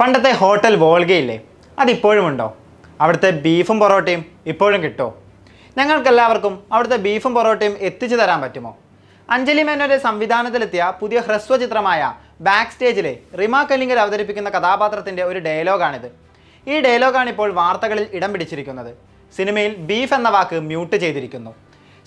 പണ്ടത്തെ ഹോട്ടൽ വോൾഗയില്ലേ? അതിപ്പോഴും ഉണ്ടോ? അവിടുത്തെ ബീഫും പൊറോട്ടയും ഇപ്പോഴും കിട്ടുമോ ഞങ്ങൾക്കെല്ലാവർക്കും അവിടുത്തെ ബീഫും പൊറോട്ടയും എത്തിച്ചു തരാൻ പറ്റുമോ? അഞ്ജലി മേനോന്റെ സംവിധാനത്തിലെത്തിയ പുതിയ ഹ്രസ്വ ചിത്രമായ ബാക്ക് സ്റ്റേജിലെ റിമ കല്ലിങ്കൽ അവതരിപ്പിക്കുന്ന കഥാപാത്രത്തിന്റെ ഒരു ഡയലോഗാണിത്. ഈ ഡയലോഗാണ് ഇപ്പോൾ വാർത്തകളിൽ ഇടം പിടിച്ചിരിക്കുന്നത്. സിനിമയിൽ ബീഫ് എന്ന വാക്ക് മ്യൂട്ട് ചെയ്തിരിക്കുന്നു.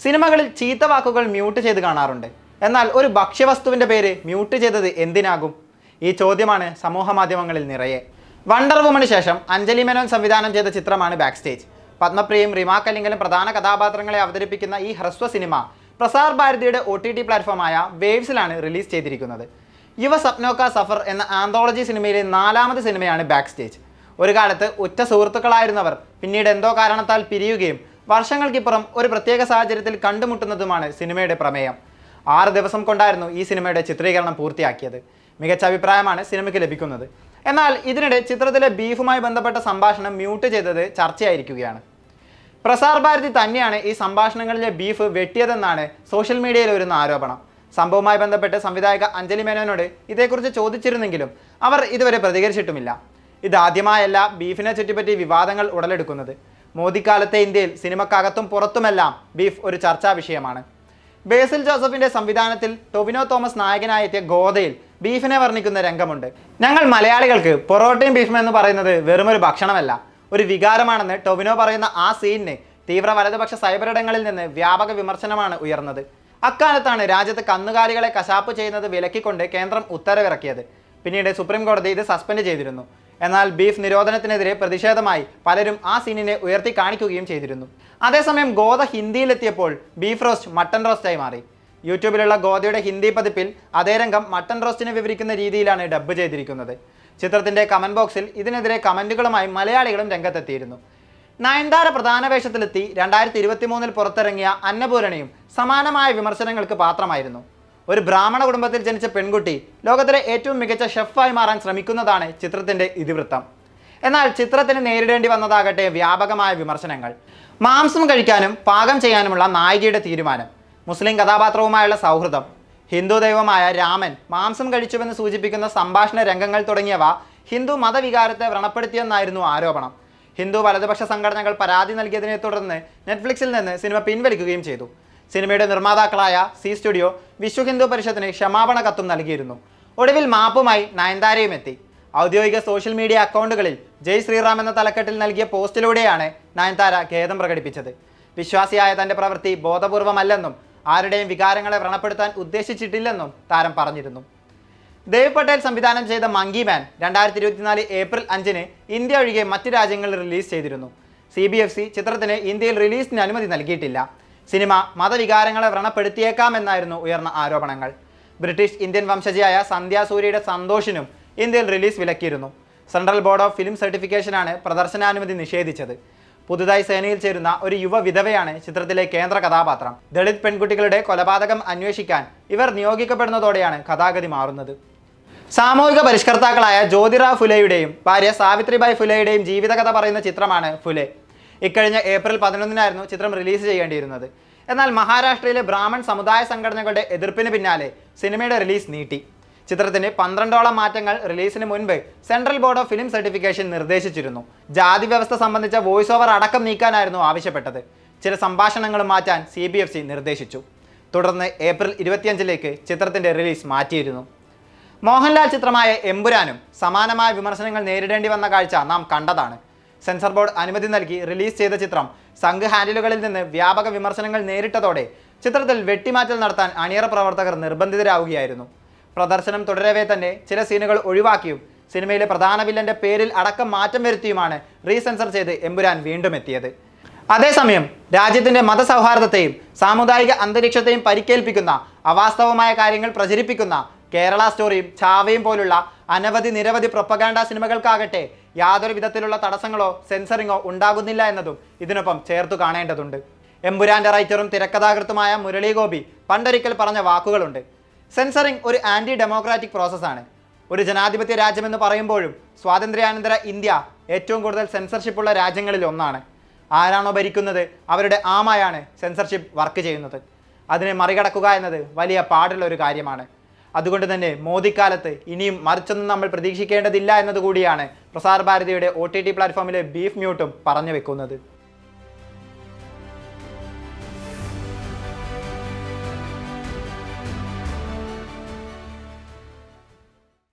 സിനിമകളിൽ ചീത്ത വാക്കുകൾ മ്യൂട്ട് ചെയ്ത് കാണാറുണ്ട്. എന്നാൽ ഒരു ഭക്ഷ്യവസ്തുവിന്റെ പേര് മ്യൂട്ട് ചെയ്തത് എന്തിനാകും? ഈ ചോദ്യമാണ് സമൂഹ മാധ്യമങ്ങളിൽ നിറയെ. വണ്ടർ വുമന് ശേഷം അഞ്ജലി മേനോൻ സംവിധാനം ചെയ്ത ചിത്രമാണ് ബാക്ക് സ്റ്റേജ് പത്മപ്രിയയും റിമാ അല്ലെങ്കിൽ പ്രധാന കഥാപാത്രങ്ങളെ അവതരിപ്പിക്കുന്ന ഈ ഹ്രസ്വ സിനിമ പ്രസാർ ഭാരതിയുടെ ഒ ടി ടി പ്ലാറ്റ്ഫോമായ വേവ്സിലാണ് റിലീസ് ചെയ്തിരിക്കുന്നത്. യുവ സപ്നോക്ക സഫർ എന്ന ആന്തോളജി സിനിമയിലെ നാലാമത് സിനിമയാണ് ബാക്ക് സ്റ്റേജ് ഒരു കാലത്ത് ഉറ്റ സുഹൃത്തുക്കളായിരുന്നവർ പിന്നീട് എന്തോ കാരണത്താൽ പിരിയുകയും വർഷങ്ങൾക്കിപ്പുറം ഒരു പ്രത്യേക സാഹചര്യത്തിൽ കണ്ടുമുട്ടുന്നതുമാണ് സിനിമയുടെ പ്രമേയം. ആറ് ദിവസം കൊണ്ടായിരുന്നു ഈ സിനിമയുടെ ചിത്രീകരണം പൂർത്തിയാക്കിയത്. മികച്ച അഭിപ്രായമാണ് സിനിമയ്ക്ക് ലഭിക്കുന്നത്. എന്നാൽ ഇതിനിടെ ചിത്രത്തിലെ ബീഫുമായി ബന്ധപ്പെട്ട സംഭാഷണം മ്യൂട്ട് ചെയ്തത് ചർച്ചയായിരിക്കുകയാണ്. പ്രസാർ ഭാരതി തന്നെയാണ് ഈ സംഭാഷണങ്ങളിലെ ബീഫ് വെട്ടിയതെന്നാണ് സോഷ്യൽ മീഡിയയിൽ വരുന്ന ആരോപണം. സംഭവവുമായി ബന്ധപ്പെട്ട് സംവിധായക അഞ്ജലി മേനോനോട് ഇതേക്കുറിച്ച് ചോദിച്ചിരുന്നെങ്കിലും അവർ ഇതുവരെ പ്രതികരിച്ചിട്ടുമില്ല. ഇതാദ്യമായല്ല ബീഫിനെ ചുറ്റിപ്പറ്റി വിവാദങ്ങൾ ഉടലെടുക്കുന്നത്. മോദിക്കാലത്തെ ഇന്ത്യയിൽ സിനിമക്കകത്തും പുറത്തുമെല്ലാം ബീഫ് ഒരു ചർച്ചാ വിഷയമാണ്. ബേസിൽ ജോസഫിന്റെ സംവിധാനത്തിൽ ടൊവിനോ തോമസ് നായകനായെത്തിയ ഗോദയിൽ ബീഫിനെ വർണിക്കുന്ന രംഗമുണ്ട്. ഞങ്ങൾ മലയാളികൾക്ക് പൊറോട്ടയും ബീഫും എന്ന് പറയുന്നത് വെറുമൊരു ഭക്ഷണമല്ല ഒരു വികാരമാണെന്ന് ടൊവിനോ പറയുന്ന ആ സീനിന് തീവ്ര വലതുപക്ഷ സൈബറിടങ്ങളിൽ നിന്ന് വ്യാപക വിമർശനമാണ് ഉയർന്നത്. അക്കാലത്താണ് രാജ്യത്ത് കന്നുകാലികളെ കശാപ്പ് ചെയ്യുന്നത് വിലക്കിക്കൊണ്ട് കേന്ദ്രം ഉത്തരവിറക്കിയത്. പിന്നീട് സുപ്രീം കോടതി ഇത് സസ്പെൻഡ് ചെയ്തിരുന്നു. എന്നാൽ ബീഫ് നിരോധനത്തിനെതിരെ പ്രതിഷേധമായി പലരും ആ സീനിനെ ഉയർത്തി കാണിക്കുകയും ചെയ്തിരുന്നു. അതേസമയം ഗോത ഹിന്ദിയിലെത്തിയപ്പോൾ ബീഫ് റോസ്റ്റ് മട്ടൺ റോസ്റ്റായി മാറി. യൂട്യൂബിലുള്ള ഗോദയുടെ ഹിന്ദി പതിപ്പിൽ അതേ രംഗം മട്ടൺ റോസ്റ്റിനെ വിവരിക്കുന്ന രീതിയിലാണ് ഡബ്ബ് ചെയ്തിരിക്കുന്നത്. ചിത്രത്തിന്റെ കമന്റ് ബോക്സിൽ ഇതിനെതിരെ കമന്റുകളുമായി മലയാളികളും രംഗത്തെത്തിയിരുന്നു. നയൻതാര പ്രധാന വേഷത്തിലെത്തി രണ്ടായിരത്തി ഇരുപത്തി മൂന്നിൽ പുറത്തിറങ്ങിയ അന്നപൂരണയും സമാനമായ വിമർശനങ്ങൾക്ക് പാത്രമായിരുന്നു. ഒരു ബ്രാഹ്മണ കുടുംബത്തിൽ ജനിച്ച പെൺകുട്ടി ലോകത്തിലെ ഏറ്റവും മികച്ച ഷെഫായി മാറാൻ ശ്രമിക്കുന്നതാണ് ചിത്രത്തിന്റെ ഇതിവൃത്തം. എന്നാൽ ചിത്രത്തിന് നേരിടേണ്ടി വന്നതാകട്ടെ വ്യാപകമായ വിമർശനങ്ങൾ. മാംസം കഴിക്കാനും പാകം ചെയ്യാനുമുള്ള നായികയുടെ തീരുമാനം. മുസ്ലിം കഥാപാത്രവുമായുള്ള സൗഹൃദം ഹിന്ദു ദൈവമായ രാമൻ മാംസം കഴിച്ചുവെന്ന് സൂചിപ്പിക്കുന്ന സംഭാഷണ രംഗങ്ങൾ തുടങ്ങിയവ ഹിന്ദു മതവികാരത്തെ വ്രണപ്പെടുത്തിയെന്നായിരുന്നു ആരോപണം. ഹിന്ദു വലതുപക്ഷ സംഘടനകൾ പരാതി നൽകിയതിനെ തുടർന്ന് നെറ്റ്ഫ്ലിക്സിൽ നിന്ന് സിനിമ പിൻവലിക്കുകയും ചെയ്തു. സിനിമയുടെ നിർമ്മാതാക്കളായ സി സ്റ്റുഡിയോ വിശ്വ ഹിന്ദു പരിഷത്തിന് ക്ഷമാപണ കത്തും നൽകിയിരുന്നു. ഒടുവിൽ മാപ്പുമായി നയൻതാരയും എത്തി. ഔദ്യോഗിക സോഷ്യൽ മീഡിയ അക്കൗണ്ടുകളിൽ ജയ് ശ്രീറാം എന്ന തലക്കെട്ടിൽ നൽകിയ പോസ്റ്റിലൂടെയാണ് നയൻതാര ഖേദം പ്രകടിപ്പിച്ചത്. വിശ്വാസിയായ തന്റെ പ്രവൃത്തി ബോധപൂർവമല്ലെന്നും ആരുടെയും വികാരങ്ങളെ വ്രണപ്പെടുത്താൻ ഉദ്ദേശിച്ചിട്ടില്ലെന്നും താരം പറഞ്ഞിരുന്നു. ദേവ് പട്ടേൽ സംവിധാനം ചെയ്ത മങ്കി മാൻ രണ്ടായിരത്തി ഇരുപത്തിനാല് ഏപ്രിൽ അഞ്ചിന് ഇന്ത്യ ഒഴികെ മറ്റ് രാജ്യങ്ങളിൽ റിലീസ് ചെയ്തിരുന്നു. സി ബി എഫ് സി ചിത്രത്തിന് ഇന്ത്യയിൽ റിലീസിന് അനുമതി നൽകിയിട്ടില്ല. സിനിമ മതവികാരങ്ങളെ വ്രണപ്പെടുത്തിയേക്കാമെന്നായിരുന്നു ഉയർന്ന ആരോപണങ്ങൾ. ബ്രിട്ടീഷ് ഇന്ത്യൻ വംശജയായ സന്ധ്യാസൂര്യയുടെ സന്തോഷിനും ഇന്ത്യയിൽ റിലീസ് വിലക്കിയിരുന്നു. സെൻട്രൽ ബോർഡ് ഓഫ് ഫിലിം സർട്ടിഫിക്കേഷനാണ് പ്രദർശനാനുമതി നിഷേധിച്ചത്. പുതുതായി സേനയിൽ ചേരുന്ന ഒരു യുവ വിധവയാണ് ചിത്രത്തിലെ കേന്ദ്ര കഥാപാത്രം. ദളിത് പെൺകുട്ടികളുടെ കൊലപാതകം അന്വേഷിക്കാൻ ഇവർ നിയോഗിക്കപ്പെടുന്നതോടെയാണ് കഥാഗതി മാറുന്നത്. സാമൂഹിക പരിഷ്കർത്താക്കളായ ജ്യോതിറാവ് ഫുലെയുടെയും ഭാര്യ സാവിത്രിബായ് ഫുലെയുടെയും ജീവിതകഥ പറയുന്ന ചിത്രമാണ് ഫുലെ. ഇക്കഴിഞ്ഞ ഏപ്രിൽ പതിനൊന്നിനായിരുന്നു ചിത്രം റിലീസ് ചെയ്യേണ്ടിയിരുന്നത്. എന്നാൽ മഹാരാഷ്ട്രയിലെ ബ്രാഹ്മൺ സമുദായ സംഘടനകളുടെ എതിർപ്പിന് പിന്നാലെ സിനിമയുടെ റിലീസ് നീട്ടി. ചിത്രത്തിന് പന്ത്രണ്ടോളം മാറ്റങ്ങൾ റിലീസിന് മുൻപ് central board of film certification നിർദ്ദേശിച്ചിരുന്നു. ജാതി വ്യവസ്ഥ സംബന്ധിച്ച വോയിസ് ഓവർ അടക്കം നീക്കാനായിരുന്നു ആവശ്യപ്പെട്ടത്. ചില സംഭാഷണങ്ങളും മാറ്റാൻ സി ബി എഫ് സി നിർദ്ദേശിച്ചു. തുടർന്ന് ഏപ്രിൽ ഇരുപത്തിയഞ്ചിലേക്ക് ചിത്രത്തിന്റെ റിലീസ് മാറ്റിയിരുന്നു. മോഹൻലാൽ ചിത്രമായ എമ്പുരാനും സമാനമായ വിമർശനങ്ങൾ നേരിടേണ്ടി വന്ന കാഴ്ച നാം കണ്ടതാണ്. സെൻസർ ബോർഡ് അനുമതി നൽകി റിലീസ് ചെയ്ത ചിത്രം സംഘ് ഹാൻഡിലുകളിൽ നിന്ന് വ്യാപക വിമർശനങ്ങൾ നേരിട്ടതോടെ ചിത്രത്തിൽ വെട്ടിമാറ്റൽ നടത്താൻ അണിയറ പ്രവർത്തകർ നിർബന്ധിതരാവുകയായിരുന്നു. പ്രദർശനം തുടരവേ തന്നെ ചില സീനുകൾ ഒഴിവാക്കിയും സിനിമയിലെ പ്രധാന വില്ലന്റെ പേരിൽ അടക്കം മാറ്റം വരുത്തിയുമാണ് റീസെൻസർ ചെയ്ത് എമ്പുരാൻ വീണ്ടും എത്തിയത്. അതേസമയം രാജ്യത്തിന്റെ മതസൗഹാർദ്ദത്തെയും സാമുദായിക അന്തരീക്ഷത്തെയും പരിക്കേൽപ്പിക്കുന്ന അവാസ്തവമായ കാര്യങ്ങൾ പ്രചരിപ്പിക്കുന്ന കേരള സ്റ്റോറിയും ചാവയും പോലുള്ള അനവധി നിരവധി പ്രൊപ്പഗാൻഡ സിനിമകൾക്കാകട്ടെ യാതൊരു വിധത്തിലുള്ള തടസ്സങ്ങളോ സെൻസറിങ്ങോ ഉണ്ടാകുന്നില്ല എന്നതും ഇതിനൊപ്പം ചേർത്തു കാണേണ്ടതുണ്ട്. എമ്പുരാന്റെ റൈറ്ററും തിരക്കഥാകൃത്തുമായ മുരളി ഗോപി പണ്ടൊരിക്കൽ പറഞ്ഞ വാക്കുകളുണ്ട്. സെൻസറിങ് ഒരു ആന്റി ഡെമോക്രാറ്റിക് പ്രോസസ്സാണ്. ഒരു ജനാധിപത്യ രാജ്യമെന്ന് പറയുമ്പോഴും സ്വാതന്ത്ര്യാനന്തര ഇന്ത്യ ഏറ്റവും കൂടുതൽ സെൻസർഷിപ്പുള്ള രാജ്യങ്ങളിൽ ഒന്നാണ്. ആരാണോ ഭരിക്കുന്നത് അവരുടെ ആമായാണ് സെൻസർഷിപ്പ് വർക്ക് ചെയ്യുന്നത്. അതിനെ മറികടക്കുക എന്നത് വലിയ പാടുള്ള ഒരു കാര്യമാണ്. അതുകൊണ്ട് തന്നെ മോദിക്കാലത്ത് ഇനിയും മറിച്ചൊന്നും നമ്മൾ പ്രതീക്ഷിക്കേണ്ടതില്ല എന്നതുകൂടിയാണ് പ്രസാർ ഭാരതിയുടെ ഒ ടി ടി പ്ലാറ്റ്ഫോമിലെ ബീഫ് മ്യൂട്ടും പറഞ്ഞു വെക്കുന്നത്.